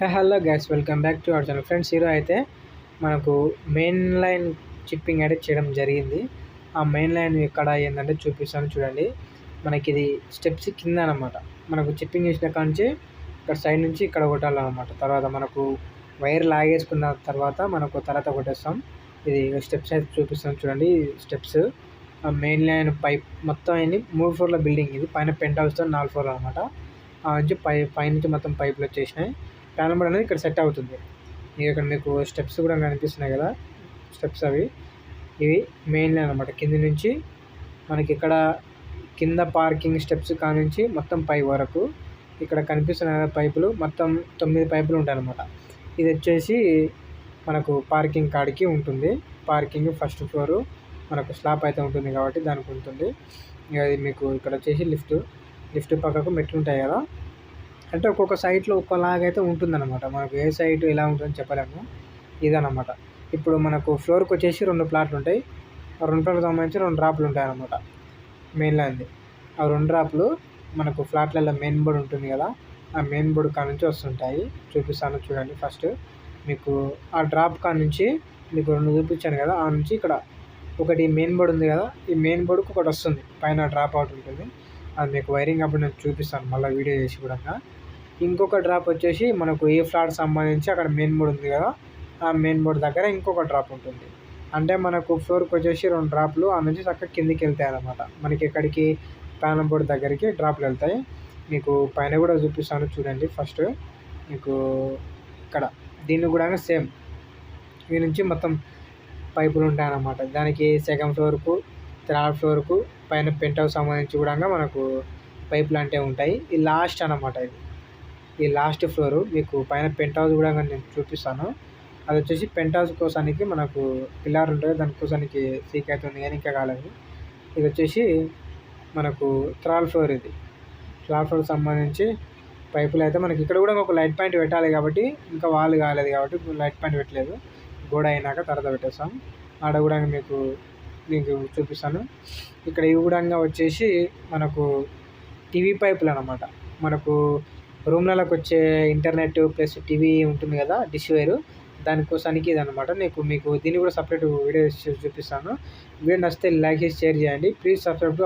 Hello guys welcome back to our channel friends hero అయితే మనకు main line chipping అయితే చేయడం జరిగింది. ఆ మెయిన్ లైన్ ఎక్కడ ఏంటంటే చూపిస్తాను చూడండి. మనకి ఇది స్టెప్స్ కింద అనమాట మనకు చిప్పింగ్ చేసిన నుంచి ఇక్కడ సైడ్ నుంచి ఇక్కడ కొట్టాలన్నమాట. తర్వాత మనకు వైర్ లాగేసుకున్న తర్వాత మనకు తర్వాత కొట్టేస్తాం. ఇది స్టెప్స్ అయితే చూపిస్తాను చూడండి. స్టెప్స్ మెయిన్ లైన్ పైప్ మొత్తం అయింది మూడు ఫ్లోర్ల బిల్డింగ్ ఇది. పైన పెంట్ హౌస్తో నాలుగు ఫ్లోర్లు అనమాట ఆ నుంచి పై పైనుంచి మొత్తం పైపులు వచ్చేసినాయి. ప్యాన్ నెంబర్ అనేది ఇక్కడ సెట్ అవుతుంది. ఇక్కడ మీకు స్టెప్స్ కూడా కనిపిస్తున్నాయి కదా. స్టెప్స్ అవి. ఇవి మెయిన్లీ అనమాట కింది నుంచి మనకి ఇక్కడ కింద పార్కింగ్ స్టెప్స్ కానుంచి మొత్తం పై వరకు ఇక్కడ కనిపిస్తున్న పైపులు మొత్తం తొమ్మిది పైపులు ఉంటాయి అనమాట ఇది వచ్చేసి మనకు పార్కింగ్ కాడికి ఉంటుంది. పార్కింగ్ ఫస్ట్ ఫ్లోరు మనకు స్లాప్ అయితే ఉంటుంది కాబట్టి దానికి ఉంటుంది. ఇక అది మీకు ఇక్కడ వచ్చేసి లిఫ్ట్. లిఫ్ట్ పక్కకు మెట్లు ఉంటాయి కదా. అంటే ఒక్కొక్క సైట్లో ఒక్కలాగైతే ఉంటుందన్నమాట. మనకు ఏ సైట్ ఎలా ఉంటుందని చెప్పలేము. ఇదన్నమాట. ఇప్పుడు మనకు ఫ్లోర్కి వచ్చేసి రెండు ప్లాట్లు ఉంటాయి ఆ రెండు ప్లాట్లకు సంబంధించి రెండు డ్రాప్లు ఉంటాయి అన్నమాట మెయిన్ లైన్ది. ఆ రెండు డ్రాప్లు మనకు ఫ్లాట్లలో మెయిన్ బోర్డు ఉంటుంది కదా ఆ మెయిన్ బోర్డు కాడ నుంచి వస్తుంటాయి. చూపిస్తాను చూడండి ఫస్ట్. మీకు ఆ డ్రాప్ కాడ నుంచి మీకు రెండు చూపించాను కదా ఆ నుంచి ఇక్కడ ఒకటి మెయిన్ బోర్డు ఉంది కదా ఈ మెయిన్ బోర్డుకి ఒకటి వస్తుంది. పైన డ్రాప్ అవుట్ ఉంటుంది. అది మీకు వైరింగ్ అప్పుడు నేను చూపిస్తాను మళ్ళీ వీడియో చేసి కూడా. ఇంకొక డ్రాప్ వచ్చేసి మనకు ఏ ఫ్లాట్ సంబంధించి అక్కడ మెయిన్ బోర్డ్ ఉంది కదా ఆ మెయిన్ బోర్డ్ దగ్గర ఇంకొక డ్రాప్ ఉంటుంది. అంటే మనకు ఫ్లోర్కి వచ్చేసి రెండు డ్రాప్లు ఆ నుంచి చక్కగా కిందికి వెళ్తాయి అన్నమాట. మనకి ఎక్కడికి ప్యానల్ బోర్డ్ దగ్గరికి డ్రాప్లు వెళ్తాయి. మీకు పైన కూడా చూపిస్తాను చూడండి ఫస్ట్. మీకు ఇక్కడ దీన్ని కూడా సేమ్ ఈ నుంచి మొత్తం పైపులు ఉంటాయి అన్నమాట దానికి సెకండ్ ఫ్లోర్కు థర్డ్ ఫ్లోర్కు పైన పెంట్ హౌస్ సంబంధించి కూడా మనకు పైప్ లాంటివి ఉంటాయి. ఈ లాస్ట్ అనమాట ఇది. ఈ లాస్ట్ ఫ్లోర్ మీకు పైన పెంట్ హౌస్ కూడా నేను చూపిస్తాను. అది వచ్చేసి పెంట్ హౌస్ కోసానికి మనకు పిల్లర్ ఉంటుంది. దాని కోసానికి సీక్ అవుతుంది కానీ ఇంకా కాలేదు. ఇది వచ్చేసి మనకు థర్డ్ ఫ్లోర్ ఇది. థర్డ్ ఫ్లోర్ సంబంధించి పైపులు అయితే మనకి ఇక్కడ కూడా ఒక లైట్ పాయింట్ పెట్టాలి కాబట్టి ఇంకా వాళ్ళు కాలేదు కాబట్టి లైట్ పాయింట్ పెట్టలేదు. గోడ అయినాక తర్వాత పెట్టేస్తాం. ఆడ కూడా మీకు మీకు చూపిస్తాను. ఇక్కడ ఇవి కూడా వచ్చేసి మనకు టీవీ పైపులు అనమాట మనకు రూమ్లలోకి వచ్చే ఇంటర్నెట్ ప్లస్ టీవీ ఉంటుంది కదా డిష్ వేరు. దానికోసానికి ఇది అనమాట నీకు మీకు దీన్ని కూడా సపరేట్ వీడియో చూపిస్తాను. వీడియో నచ్చితే లైక్ చేసి షేర్ చేయండి. Please subscribe